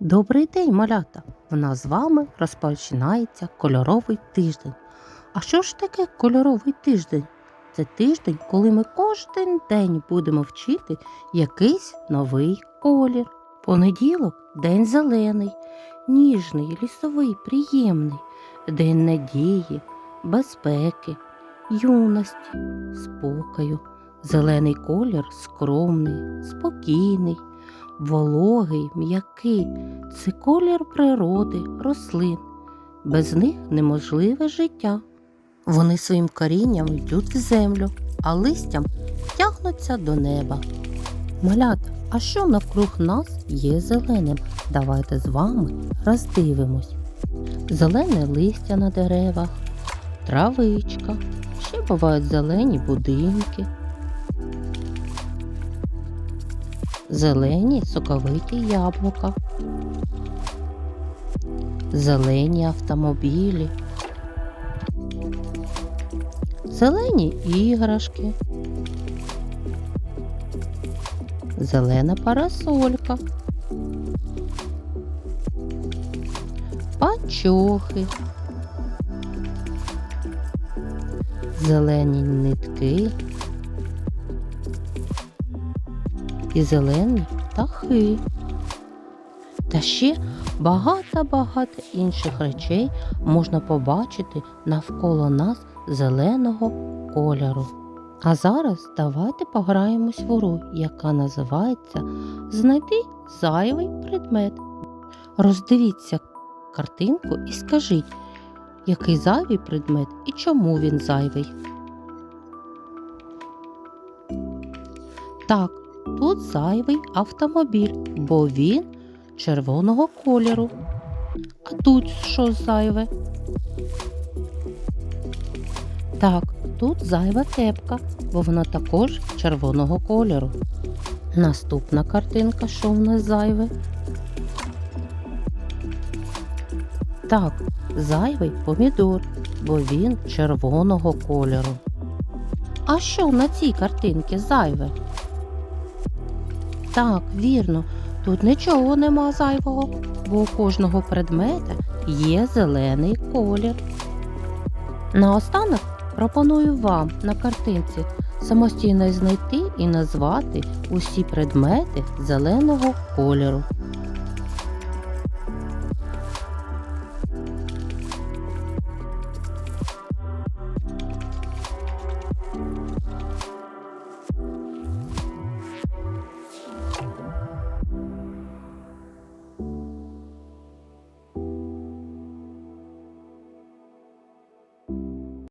Добрий день, малята! В нас з вами розпочинається кольоровий тиждень. А що ж таке кольоровий тиждень? Це тиждень, коли ми кожен день будемо вчити якийсь новий колір. Понеділок день зелений, ніжний, лісовий, приємний, день надії, безпеки, юності, спокою. Зелений колір скромний, спокійний, вологий, м'який. Це колір природи, рослин. Без них неможливе життя. Вони своїм корінням йдуть в землю, а листям тягнуться до неба. Малята, а що навкруг нас є зеленим? Давайте з вами роздивимось. Зелене листя на деревах, травичка, ще бувають зелені будинки. Зелені соковиті яблука, зелені автомобілі, зелені іграшки, зелена парасолька, панчохи, зелені нитки і зелені птахи. Та ще багато-багато інших речей можна побачити навколо нас зеленого кольору. А зараз давайте пограємось в гру, яка називається Знайди зайвий предмет. Роздивіться картинку і скажіть, який зайвий предмет і чому він зайвий. Так, тут зайвий автомобіль, бо він червоного кольору. А тут що зайве? Так, тут зайва кепка, бо вона також червоного кольору. Наступна картинка, що в нас зайве? Так, зайвий помідор, бо він червоного кольору. А що на цій картинці зайве? Так, вірно, тут нічого нема зайвого, бо у кожного предмета є зелений колір. Наостанок пропоную вам на картинці самостійно знайти і назвати усі предмети зеленого кольору.